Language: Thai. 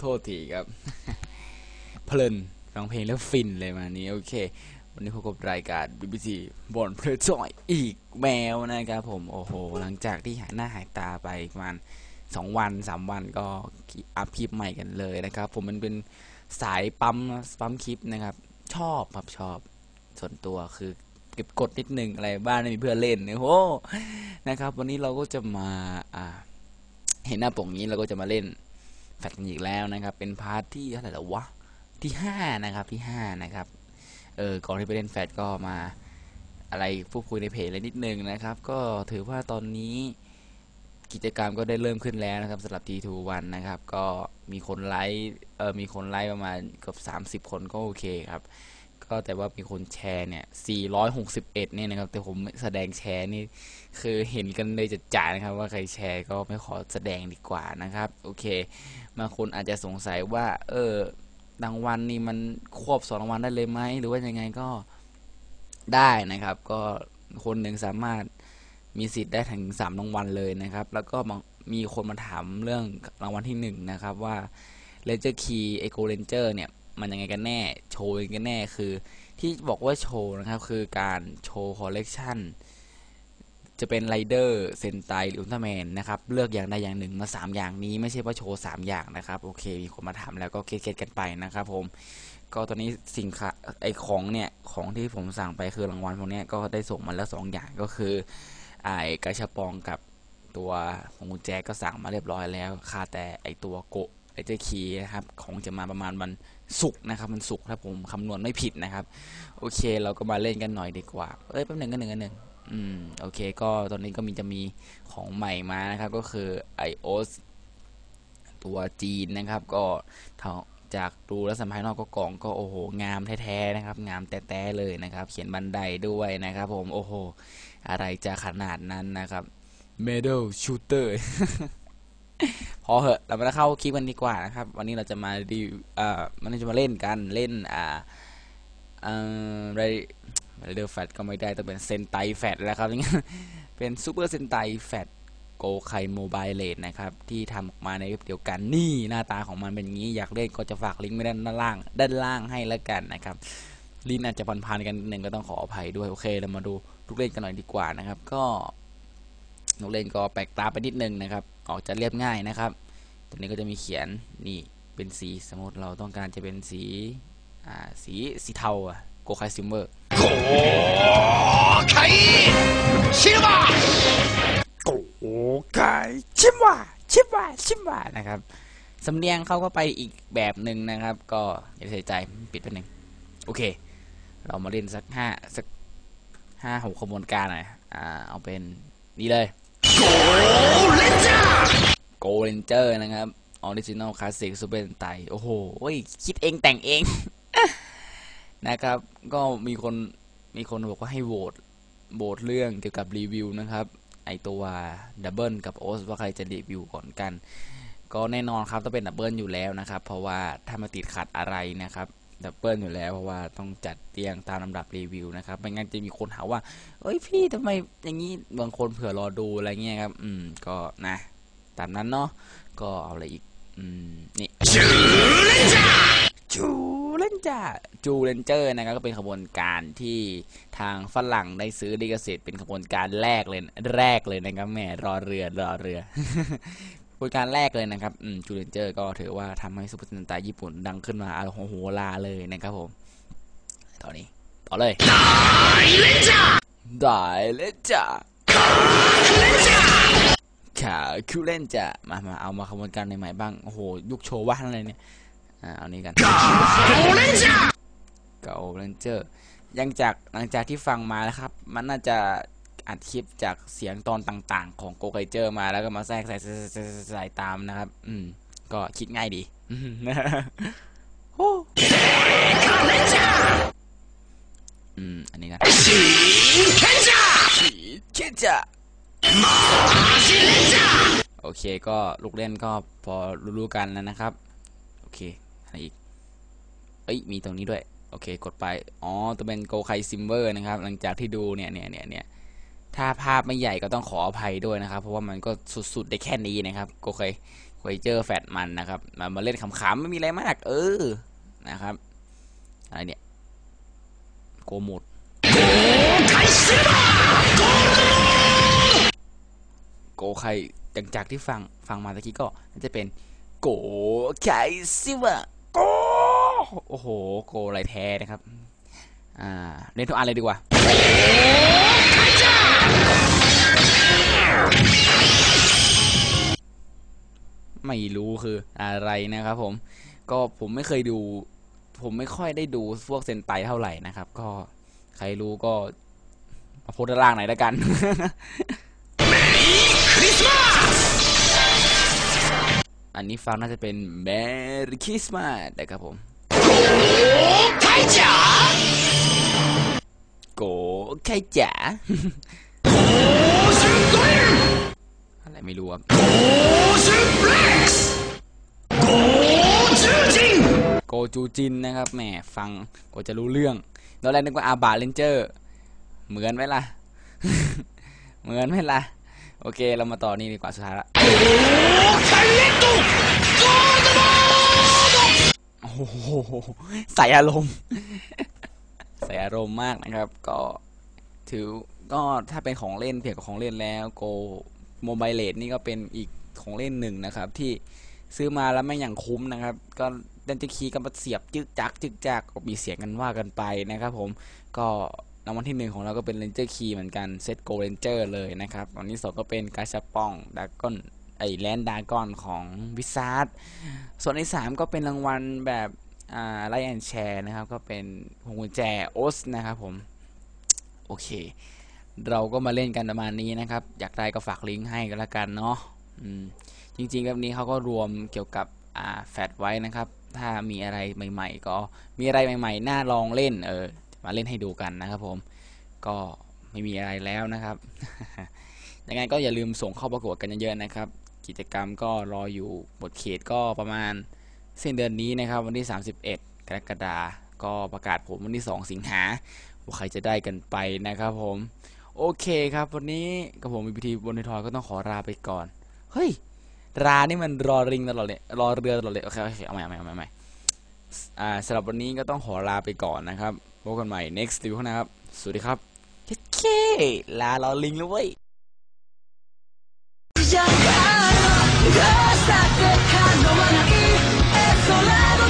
โทษทีครับ เพลินฟังเพลงแล้วฟินเลยมานี้โอเค วันนี้พบกับรายการ BBC บอลเพลจอยอีกแมวนะครับผม โอ้โห หลังจากที่หายหน้าหายตาไปประมาณสองวันสามวันก็อัพคลิปใหม่กันเลยนะครับ ผมมันเป็นสายปั๊มปั๊มคลิปนะครับ ชอบครับชอบส่วนตัวคือเก็บกดนิดนึงอะไรบ้านไม่มีเพื่อนเล่นโอ้โหนะครับ วันนี้เราก็จะมาอ่าเห็นหน้าปกนี้เราก็จะมาเล่น แฟดกันอีกแล้วนะครับ เป็นพาร์ทที่เท่าไหร่แล้ววะ ที่ห้านะครับ ที่ห้านะครับ เออ ก่อนที่ไปเล่นแฟดก็มาอะไรพูดคุยในเพจเลยนิดนึงนะครับ ก็ถือว่าตอนนี้กิจกรรมก็ได้เริ่มขึ้นแล้วนะครับสำหรับ T2 วันนะครับ ก็มีคนไลค์ เออมีคนไลค์ประมาณเกือบ30 คนก็โอเคครับ ก็แต่ว่ามีคนแชร์เนี่ย 461 เนี่ยนะครับ แต่ผมแสดงแชร์นี่ คือเห็นกันเลยจะจ่ายนะครับ ว่าใครแชร์ก็ไม่ขอแสดงดีกว่านะครับ โอเคบางคนอาจจะสงสัยว่า เออรางวัลนี่มันควบสองรางวัลได้เลยไหม หรือว่ายังไงก็ได้นะครับ ก็คนหนึ่งสามารถมีสิทธิ์ได้ถึงสามรางวัลเลยนะครับ แล้วก็มีคนมาถามเรื่องรางวัลที่หนึ่งนะครับว่า Ranger Key Eco Ranger เนี่ย มันยังไงกันแน่ โชว์ยังไงกันแน่คือ ที่บอกว่าโชว์นะครับ คือการโชว์คอลเลกชันจะเป็นไรเดอร์เซนไตหรืออุลตร้าแมนนะครับ เลือกอย่างใดอย่างหนึ่งมา3อย่างนี้ไม่ใช่ว่าโชว์ 3 อย่างนะครับ โอเค มีคนมาถามแล้วก็เก็ตกันไปนะครับผมก็ตอนนี้สินค้าไอของเนี่ย ของที่ผมสั่งไปคือรางวัลพวกนี้ก็ได้ส่งมาแล้ว 2 อย่างก็คือไอกระชับปองกับตัวของกุญแจก็สั่งมาเรียบร้อยแล้วค่าแต่ไอตัวโก ไอเจคีนะครับของจะมาประมาณวันศุกร์นะครับมันศุกร์ถ้าผมคำนวณไม่ผิดนะครับ โอเคเราก็มาเล่นกันหน่อยดีกว่า เอ้ยแป๊บหนึ่งกันหนึ่งกันหนึ่งอืมโอเค ก็ตอนนี้ก็มีจะมีของใหม่มานะครับ ก็คือ iOS ตัวจีนนะครับ ก็จากดูแล้วสัมภายนอกก็กล่องก็โอ้โหงามแท้ๆนะครับ งามแต้ๆเลยนะครับ เขียนบันไดด้วยนะครับ ผมโอ้โห อะไรจะขนาดนั้นนะครับ Medal Shooter พอเหอะเรามาเข้าคลิปกันดีกว่านะครับ วันนี้เราจะมาดีอ่อมันจะมาเล่นกันเล่นอ่าเอ่อไรเดอร์แฟตก็ไม่ได้ต้องเป็นเซนไตแฟตแล้วครับนี่เป็นซูเปอร์เซนไตแฟตโกไคโมบายเลดนะครับ ที่ทำออกมาในเว็บเดียวกันนี่หน้าตาของมันเป็นอย่างนี้อยากเล่นก็จะฝากลิงก์ไว้ด้านล่าง ด้านล่างให้แล้วกันนะครับลินอาจจะพันๆกันนิดนึงก็ต้องขออภัยด้วยโอเคเรามาดูลูกเล่นกันหน่อยดีกว่านะครับ ก็ นกเล่นก็แปลกตาไปนิดนึงนะครับ ออกจะเรียบง่ายนะครับ ตรงนี้ก็จะมีเขียนนี่เป็นสีสมมติเราต้องการจะเป็นสีอ่าสีสีเทาอะโกคายซิมเมอร์โกคายชิมะโกคายชิมะชิมะชิมะนะครับสำเนียงเขาก็ไปอีกแบบหนึ่งนะครับ ก็อย่าเสียใจปิดไปหนึ่งโอเค เรามาเล่นสักห้าสักห้าหกขบวนการหน่อยอ่าเอาเป็นนี่เลย โกเรนเจอร์นะครับออริจินอลคลาสสิกซูเปอร์ไตโอ้โหคิดเองแต่งเอง นะครับ ก็มีคนมีคนบอกว่าให้โหวตโหวตเรื่องเกี่ยวกับรีวิวนะครับ ไอตัวดับเบิลกับโอสว่าใครจะรีวิวก่อนกัน ก็แน่นอนครับต้องเป็นดับเบิลอยู่แล้วนะครับ เพราะว่าถ้ามาติดขัดอะไรนะครับ ดับเบิลอยู่แล้วเพราะว่าต้องจัดเตียงตามลำดับรีวิวนะครับไม่งั้นจะมีคนหาว่า เอ้ยพี่ทำไมอย่างนี้บางคนเผื่อรอดูอะไรเงี้ยครับ อืมก็นะตามนั้นเนาะก็เอาอะไรอีก อืมนี่จูเลนจ่าจูเลนจ่าจูเลนเจอร์นะครับก็เป็นขบวนการที่ทางฝรั่งได้ซื้อลิขสิทธิ์เป็นขบวนการแรกเลยแรกเลยนะครับแม่รอเรือรอเรือ ผลการแรกเลยนะครับจูเลนเจอร์ก็ถือว่าทำให้ซูเปอร์สตาร์ญี่ปุ่นดังขึ้นมาโอ้โหลาเลยนะครับผมตอนนี้ต่อเลยได้เลยจ้าได้เลยจ้าคาคูเลนเลนจ้มามาเอามาขบวนการใหม่ๆบ้างโอ้โหยุคโชว์ว่าอะไรเนี่ยอ่าเอานี้กันกาคูเลนเนเจอร์ยังจากหลังจากที่ฟังมาแล้วครับ มันน่าจะ อัดคลิปจากเสียงตอนต่างๆ ของโกไกเจอร์มาแล้วก็มาแทรกใส่ใส่ตามนะครับ อืม ก็คิดง่ายดีอืม อันนี้นะสีเคนจาสีเคนจามาสีเลนจาโอเค ก็ลูกเล่นก็พอรู้ๆกันแล้วนะครับ โอเคอะไรอีก เอ้ย มีตรงนี้ด้วย โอเค กดไป อ๋อ ตัวเป็นโกไคซิมเบอร์นะครับ หลังจากที่ดูเนี่ยเนี่ยเนี่ยเนี่ย ถ้าภาพไม่ใหญ่ก็ต้องขออภัยด้วยนะครับ เพราะว่ามันก็สุดๆได้แค่นี้นะครับโกไคโกไวเจอแฟตมันนะครับมามาเล่นขำๆไม่มีอะไรมาก เออนะครับอะไรเนี่ยโกหมดโกใครจากจากที่ฟังฟังมาตะกี้ก็จะเป็นโกไคซิวะโกโอ้โห โกไรแท้นะครับ อ่า เล่นทุกอันเลยดีกว่า ไม่รู้คืออะไรนะครับผม ก็ผมไม่เคยดู ผมไม่ค่อยได้ดูพวกเซนไตเท่าไหร่นะครับ ก็ใครรู้ก็มาโพสต์ล่างไหนแล้วกันอันนี้ฟังน่าจะเป็น Merry Christmas นะครับผมไก่จ๋าโกไก่จ๋า อะไรไม่รู้ครับโกจูจินนะครับแหมฟังก็จะรู้เรื่องตอนแรกนึกว่าอาบาเลนเจอร์ เหมือนไหมล่ะ เหมือนไหมล่ะ โอเคเรามาต่อนี่ดีกว่าสุดท้ายละโอ้ใส่อารมณ์ใส่อารมณ์มากนะครับ ก็ถือก็ถ้าเป็นของเล่นเทียบกับของเล่นแล้วโก โมบายเลดนี่ก็เป็นอีกของเล่นหนึ่งนะครับ ที่ซื้อมาแล้วไม่อย่างคุ้มนะครับ ก็เล่นจะคีย์ก็มาเสียบจึกจักจึกจักมีเสียงกันว่ากันไปนะครับ ผมก็รางวัลที่หนึ่งของเราก็เป็นเลนเจอร์คีเหมือนกันเซตโกเลนเจอร์เลยนะครับอันที่สองก็เป็นกาชาปองดากอนไอแลนดากอนของวิซาร์ดส่วนที่สามก็เป็นรางวัลแบบอ่าไลแอนแชร์นะครับ ก็เป็นพวงกุญแจโอสนะครับผม โอเค เราก็มาเล่นกันประมาณนี้นะครับ อยากได้ก็ฝากลิงก์ให้กันละกันเนาะจริงๆแบบนี้เขาก็รวมเกี่ยวกับแฟตไว้นะครับ ถ้ามีอะไรใหม่ๆ ก็มีอะไรใหม่ๆ น่าลองเล่นเออมาเล่นให้ดูกันนะครับผม ก็ไม่มีอะไรแล้วนะครับยังไงก็อย่าลืมส่งเข้าประกวดกันเยอะๆนะครับ กิจกรรมก็รออยู่หมดเขตก็ประมาณสิ้นเดือนนี้นะครับ วันที่ 31 กรกฎาคมก็ประกาศผลวันที่ 2 สิงหาว่าใครจะได้กันไปนะครับผม โอเคครับวันนี้กับผมมีพิธีบนทอยก็ต้องขอลาไปก่อน เฮ้ยรานี่มันรอริงตลอดเลยรอเรือตลอดเลยโอเคโอเคเอาใหม่เอาใหม่เอาใหม่อ่สำหรับวันนี้ก็ต้องขอลาไปก่อนนะครับพบกันใหม่ next ติวข้านะครับ สวัสดีครับเคลาลอลิงเลย「情がある」「情けかまない」「えそれの